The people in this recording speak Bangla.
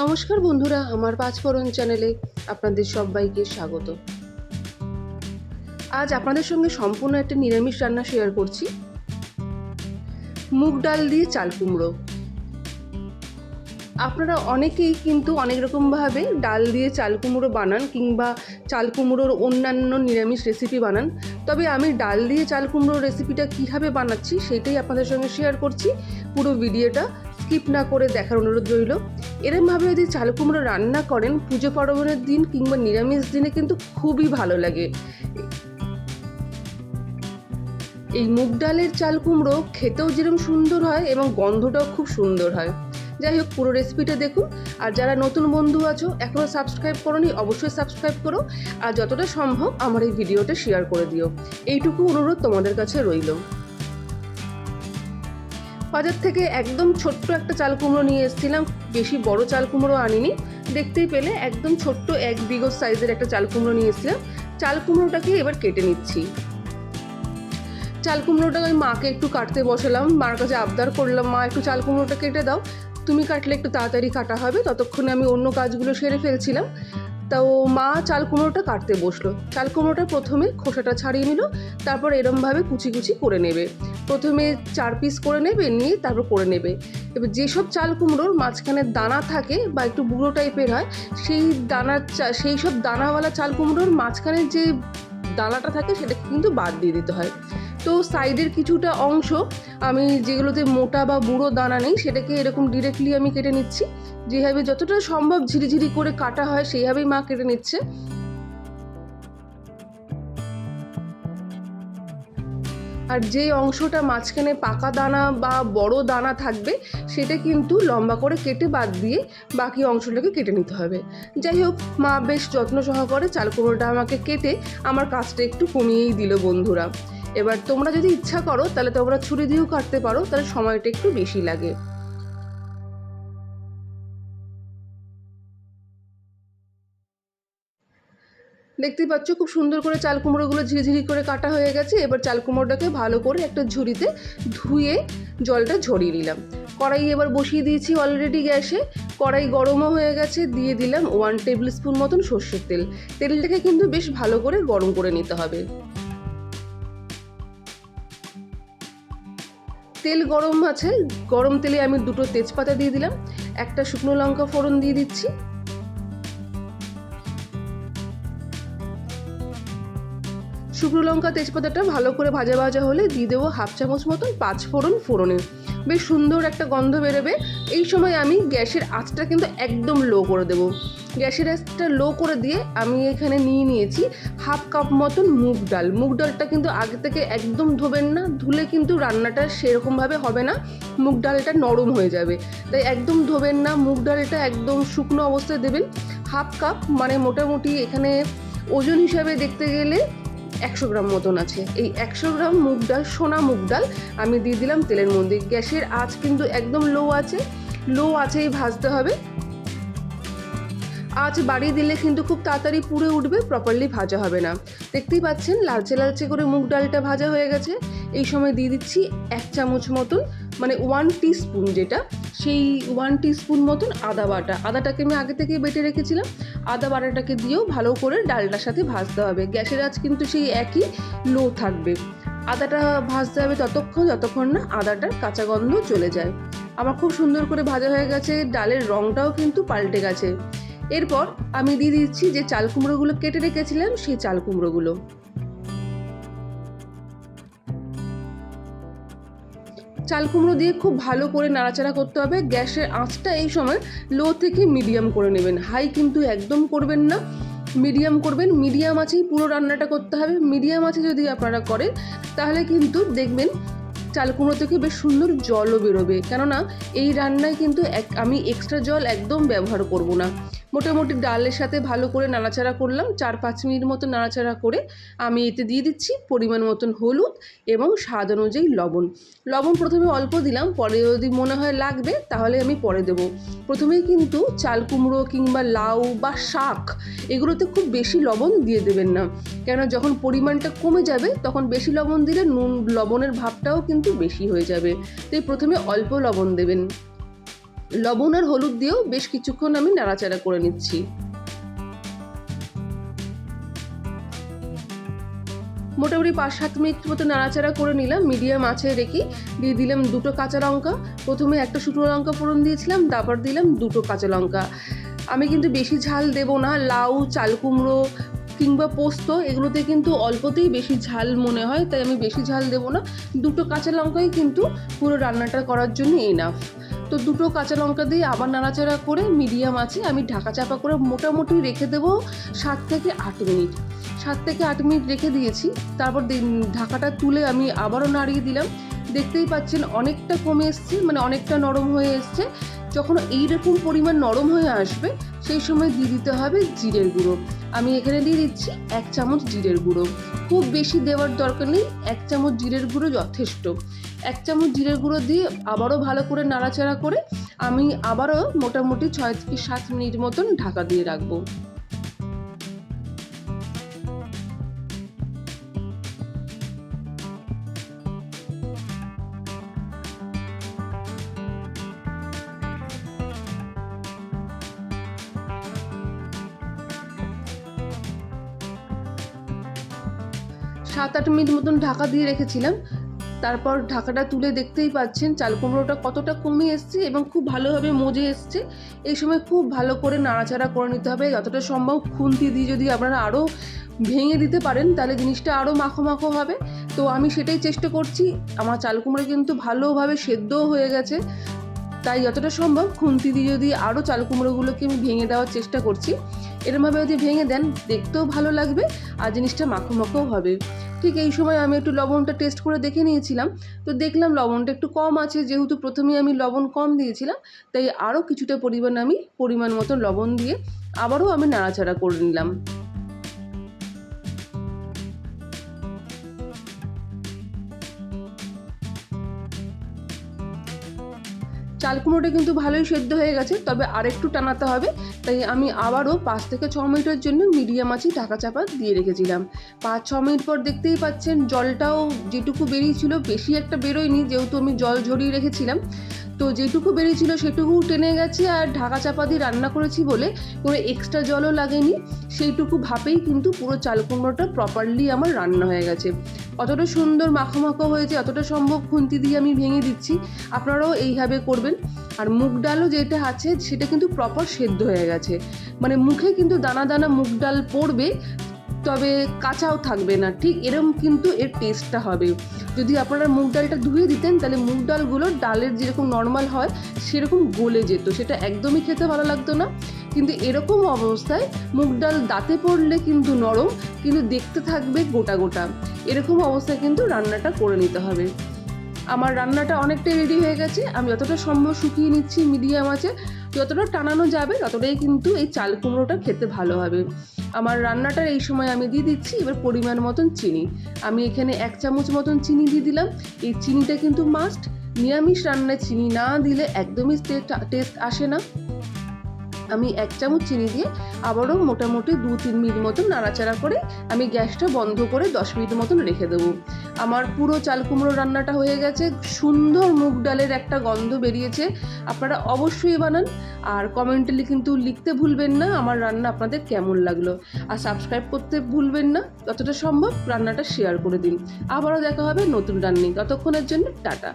নমস্কার বন্ধুরা, আমার পাঁচফোড়ন চ্যানেলে আপনাদের সবাইকে স্বাগত। আজ আপনাদের সঙ্গে সম্পূর্ণ একটা নিরামিষ রান্না শেয়ার করছি। মুগ ডাল দিয়ে চাল কুমড়ো। আপনারা অনেকেই কিন্তু অনেক রকমভাবে ডাল দিয়ে চাল কুমড়ো বানান কিংবা চাল কুমড়োর অন্যান্য নিরামিষ রেসিপি বানান। তবে আমি ডাল দিয়ে চাল কুমড়োর রেসিপিটা কীভাবে বানাচ্ছি সেটাই আপনাদের সঙ্গে শেয়ার করছি। পুরো ভিডিওটা স্কিপ না করে দেখার অনুরোধ রইল। এরমভাবে যদি চাল কুমড়ো রান্না করেন, পুজো পার্বণের দিন কিংবা নিরামিষ দিনে কিন্তু খুবই ভালো লাগে। এই মুগ ডালের চাল কুমড়ো খেতেও যেরকম সুন্দর হয় এবং গন্ধটাও খুব সুন্দর হয়। যাই হোক, পুরো রেসিপিটা দেখুন। আর যারা নতুন বন্ধু আছো এখনও সাবস্ক্রাইব করোনি, অবশ্যই সাবস্ক্রাইব করো। আর যতটা সম্ভব আমার এই ভিডিওটা শেয়ার করে দিও। এইটুকু অনুরোধ তোমাদের কাছে রইল। বাজার থেকে একদম ছোট্ট একটা চাল কুমড়ো নিয়ে এসেছিলাম। বেশি বড় চাল কুমড়ো আনিনি। দেখতেই পেলে একদম ছোট্ট এক বিঘ সাইজের একটা চাল কুমড়ো নিয়ে এসেছিলাম। চাল কুমড়োটাকে এবার কেটে নিচ্ছি। চাল কুমড়োটা আমি মাকে একটু কাটতে বসালাম। মার কাছে আবদার করলাম, মা, একটু চাল কুমড়োটা কেটে দাও। তুমি কাটলে একটু তাড়াতাড়ি কাটা হবে। ততক্ষণে আমি অন্য কাজগুলো সেরে ফেলছিলাম। তো মা চাল কুমড়োটা কাটতে বসল। চাল কুমড়োটা প্রথমে খোসাটা ছাড়িয়ে নিল, তারপর এরমভাবে কুচি কুচি করে নেবে। প্রথমে চার পিস করে নেবে, নিয়ে তারপর করে নেবে। এবার যেসব চাল কুমড়োর মাঝখানে দানা থাকে বা একটু বুড়ো টাইপের হয়, সেই দানা চা- সেই সব দানাওয়ালা চাল কুমড়োর মাঝখানে যে দানাটা থাকে, সেটা কিন্তু বাদ দিয়ে দিতে হয়। তো সাইডের কিছুটা অংশ আমি যেগুলোতে মোটা বা বুড়ো দানা নেই, সেটাকে এরকম ডিরেক্টলি আমি কেটে নিচ্ছি। যেভাবে যতটা সম্ভব ঝিরিঝিরি করে কাটা হয় সেইভাবেই মা কেটে নিচ্ছে। আর যে অংশটা মাঝখানে পাকা দানা বা বড় দানা থাকবে, সেটা কিন্তু লম্বা করে কেটে বাদ দিয়ে বাকি অংশটাকে কেটে নিতে হবে। যাই হোক, মা বেশ যত্ন সহকারে চাল কুমড়োটা আমাকে কেটে আমার কাজটা একটু কমিয়েই দিল বন্ধুরা। এবার তোমরা যদি ইচ্ছা করো, তাহলে তোমরা ছুরি দিয়েও কাটতে পারো, তাহলে সময়টা একটু বেশি লাগে। দেখতেই পাচ্ছ খুব সুন্দর করে চাল কুমড়োগুলো ঝিরিঝিরি করে কাটা হয়ে গেছে। এবার চাল কুমড়োটাকে ভালো করে একটা ঝুড়িতে ধুয়ে জলটা ঝরিয়ে নিলাম। কড়াই এবার বসিয়ে দিয়েছি অলরেডি গ্যাসে। কড়াই গরমও হয়ে গেছে, দিয়ে দিলাম ওয়ান টেবিল স্পুন মতন সর্ষের তেল। তেলটাকে কিন্তু বেশ ভালো করে গরম করে নিতে হবে। তেল গরম আছে, গরম তেলে আমি দুটো তেজপাতা দিয়ে দিলাম, একটা শুকনো লঙ্কা ফোড়ন দিয়ে দিচ্ছি। শুকনো লঙ্কা তেজপাতাটা ভালো করে ভাজা ভাজা হলে দিয়ে দেবো হাফ চামচ মতন পাঁচ ফোড়ন ফোড়নে। বেশ সুন্দর একটা গন্ধ বেরোবে। এই সময় আমি গ্যাসের আঁচটা কিন্তু একদম লো করে দেবো। গ্যাসের আঁচটা লো করে দিয়ে আমি এখানে নিয়ে নিয়েছি হাফ কাপ মতন মুগ ডাল। মুগ ডালটা কিন্তু আগে থেকে একদম ধোবেন না, ধুলে কিন্তু রান্নাটা সেরকমভাবে হবে না, মুগ ডালটা নরম হয়ে যাবে। তাই একদম ধোবেন না, মুগ ডালটা একদম শুকনো অবস্থায় দেবেন। হাফ কাপ মানে মোটামুটি এখানে ওজন হিসাবে দেখতে গেলে একশো গ্রাম মতন আছে। এই একশো গ্রাম মুগ ডাল, সোনা মুগ ডাল আমি দিয়ে দিলাম তেলের মধ্যে। গ্যাসের আঁচ কিন্তু একদম লো আছে। লো আছেই ভাজতে হবে। আঁচ বাড়িয়ে দিলে কিন্তু খুব তাড়াতাড়ি পুড়ে উঠবে প্রপারলি ভাজা হবে না। দেখতেই পাচ্ছেন, লালচে লালচে করে মুগ ডালটা ভাজা হয়ে গেছে। এই সময় দিয়ে দিচ্ছি এক চামচ মতন মানে ওয়ান স্পুন যেটা, সেই ওয়ান স্পুন মতন আদা বাটা। আদাটাকে আমি আগে থেকে বেটে রেখেছিলাম। আদা বাটাটাকে দিয়েও ভালো করে ডালটার সাথে ভাজতে হবে। গ্যাসের আঁচ কিন্তু সেই একই লো থাকবে। আদাটা ভাজতে হবে ততক্ষণ, যতক্ষণ না আদাটার কাঁচা গন্ধ চলে যায়। আমার খুব সুন্দর করে ভাজা হয়ে গেছে, ডালের রঙটাও কিন্তু পাল্টে গেছে। এরপর আমি দিয়ে দিচ্ছি যে চাল কুমড়োগুলো কেটে রেখেছিলাম, সেই চাল কুমড়োগুলো। চাল কুমড়ো দিয়ে খুব ভালো করে নাড়াচাড়া করতে হবে। গ্যাসের আঁচটা এই সময় লো থেকে মিডিয়াম করে নেবেন। হাই কিন্তু একদম করবেন না। মিডিয়াম করবেন। মিডিয়াম আছেই পুরো রান্নাটা করতে হবে। মিডিয়াম আছে যদি আপনারা করেন, তাহলে কিন্তু দেখবেন চাল কুমড়ো থেকে বেশ সুন্দর জলও বেরোবে। কেননা, এই রান্নায় কিন্তু এক, আমি এক্সট্রা জল একদম ব্যবহার করব না। মোটামুটি ডালের সাথে ভালো করে নাড়াচাড়া করলাম, চার পাঁচ মিনিট মতো নাড়াচাড়া করে আমি এতে দিয়ে দিচ্ছি পরিমাণ মতন হলুদ এবং স্বাদ অনুযায়ী লবণ। লবণ প্রথমে অল্প দিলাম, পরে যদি মনে হয় লাগবে তাহলে আমি পরে দেবো। প্রথমেই কিন্তু চাল কুমড়ো কিংবা লাউ বা শাক এগুলোতে খুব বেশি লবণ দিয়ে দেবেন না। কেন যখন পরিমাণটা কমে যাবে, তখন বেশি লবণ দিলে নুন, লবণের ভাবটাও কিন্তু বেশি হয়ে যাবে। তাই প্রথমে অল্প লবণ দেবেন। লবণ আর হলুদ দিয়েও বেশ কিছুক্ষণ আমি নাড়াচাড়া করে নিচ্ছি। মোটামুটি পাঁচ সাত মিনিট মতো নাড়াচাড়া করে নিলাম, মিডিয়াম আছে রেখে দিয়ে দিলাম দুটো কাঁচা লঙ্কা। প্রথমে একটা শুকনো লঙ্কা ফোড়ন দিয়েছিলাম, তারপর দিলাম দুটো কাঁচা লঙ্কা। আমি কিন্তু বেশি ঝাল দেব না, লাউ, চাল কুমড়ো কিংবা পোস্ত, এগুলোতে কিন্তু অল্পতেই বেশি ঝাল মনে হয়, তাই আমি বেশি ঝাল দেব না। দুটো কাঁচা লঙ্কাই কিন্তু পুরো রান্নাটা করার জন্য এনাফ তো দুটো কাঁচা লঙ্কা দিয়ে আবার নাড়াচাড়া করে মিডিয়াম আছে আমি ঢাকা চাপা করে মোটামুটি রেখে দেবো সাত থেকে আট মিনিট। সাত থেকে আট মিনিট রেখে দিয়েছি। তারপর ঢাকাটা তুলে আমি আবারও নাড়িয়ে দিলাম। দেখতেই পাচ্ছেন অনেকটা কমে এসছে মানে অনেকটা নরম হয়ে এসছে। যখন এইরকম পরিমাণ নরম হয়ে আসবে, সেই সময় দিয়ে দিতে হবে জিরের গুঁড়ো। আমি এখানে দিয়ে দিচ্ছি এক চামচ জিরের গুঁড়ো। খুব বেশি দেওয়ার দরকার নেই, এক চামচ জিরের গুঁড়ো যথেষ্ট। এক চামচ জিরের গুঁড়ো দিয়ে আবারও ভালো করে নাড়াচাড়া করে আমি আবারও মোটামুটি ছয় থেকে সাত মিনিট মতন ঢাকা দিয়ে রাখব। সাত আট মিনিট মতন ঢাকা দিয়ে রেখেছিলাম। তারপর ঢাকাটা তুলে দেখতেই পাচ্ছেন চাল কুমড়োটা কতটা কমে এসছে এবং খুব ভালোভাবে মজে এসছে। এই সময় খুব ভালো করে নাড়াচাড়া করে নিতে হবে, যতটা সম্ভব খুন্তি দিয়ে যদি আপনারা আরও ভেঙে দিতে পারেন, তাহলে জিনিসটা আরও মাখো মাখো হবে। তো আমি সেটাই চেষ্টা করছি। আমার চাল কুমড়ো কিন্তু ভালোভাবে সেদ্ধও হয়ে গেছে। তাই যতটা সম্ভব খুন্তি দিয়ে যদি আরও চাল কুমড়োগুলোকে আমি ভেঙে দেওয়ার চেষ্টা করছি। এরমভাবে যদি ভেঙে দেন, দেখতেও ভালো লাগবে আর জিনিসটা মাখো মাখোও হবে। ঠিক এই সময় আমি একটু লবণটা টেস্ট করে দেখে নিয়েছিলাম। তো দেখলাম লবণটা একটু কম আছে, যেহেতু প্রথমে আমি লবণ কম দিয়েছিলাম, তাই আরও কিছুটা পরিমাণ আমি পরিমাণ মতো লবণ দিয়ে আবারও আমি নাড়াচাড়া করে নিলাম। চাল কুমড়োটা কিন্তু ভালোই সেদ্ধ হয়ে গেছে, তবে আরেকটু টানাতে হবে। তাই আমি আবারও পাঁচ থেকে ছ মিনিটের জন্য মিডিয়াম আঁচে ঢাকা চাপা দিয়ে রেখেছিলাম। পাঁচ, ছ মিনিট পর দেখতেই পাচ্ছেন জলটাও যেটুকু বেরিয়েছিল, বেশি একটা বেরোয়নি, যেহেতু আমি জল ঝরিয়ে রেখেছিলাম। তো যেটুকু বেরিয়েছিল সেটুকু টেনে গেছে আর ঢাকা চাপা দিয়ে রান্না করেছি বলে কোনো এক্সট্রা জলও লাগেনি। সেইটুকু ভাপেই কিন্তু পুরো চাল কুমড়োটা প্রপারলি আমার রান্না হয়ে গেছে। অতটা সুন্দর মাখো মাখো হয়েছে, অতটা সম্ভব খুন্তি দিয়ে আমি ভেঙে দিচ্ছি। আপনারাও এইভাবে করবেন। আর মুগ ডালও যেটা আছে সেটা কিন্তু প্রপার সেদ্ধ হয়ে গেছে। মানে মুখে কিন্তু দানা দানা মুগ ডাল পড়বে তবে কাঁচাও থাকবে না। ঠিক এরম কিন্তু এর টেস্টটা হবে। যদি আপনারা মুগ ডালটা ধুয়ে দিতেন, তাহলে মুগ ডালগুলো ডালের যেরকম নর্মাল হয়, সেরকম গলে যেত। সেটা একদমই খেতে ভালো লাগতো না। কিন্তু এরকম অবস্থায় মুগ ডাল দাঁতে পড়লে কিন্তু নরম, কিন্তু দেখতে থাকবে গোটা গোটা। এরকম অবস্থায় কিন্তু রান্নাটা করে নিতে হবে। আমার রান্নাটা অনেকটাই রেডি হয়ে গেছে। আমি যতটা সম্ভব শুকিয়ে নিচ্ছি মিডিয়াম আছে। যতটা টানানো যাবে, ততটাই কিন্তু এই চাল কুমড়োটা খেতে ভালো হবে। আমার রান্নাটার এই সময় আমি দিয়ে দিচ্ছি, এবার পরিমাণ মতন চিনি। আমি এখানে এক চামচ মতন চিনি দিয়ে দিলাম। এই চিনিটা কিন্তু মাস্ট নিরামিষ রান্নায় চিনি না দিলে একদমই টেস্ট আসে না। আমি এক চামচ চিনি দিয়ে আবারও মোটামুটি দু তিন মিনিট মতন নাড়াচাড়া করে আমি গ্যাসটা বন্ধ করে দশ মিনিট মতন রেখে দেবো। আমার পুরো চাল কুমড়ো রান্নাটা হয়ে গেছে, সুন্দর মুগ ডালের একটা গন্ধ বেরিয়েছে, আপনারা অবশ্যই বানান। আর কমেন্টে কিন্তু লিখতে ভুলবেন না, আমার রান্না আপনাদের কেমন লাগল। আর সাবস্ক্রাইব করতে ভুলবেন না, যতটা সম্ভব রান্নাটা শেয়ার করে দিন। আবারও দেখা হবে নতুন রান্নি ততক্ষণের জন্য টাটা।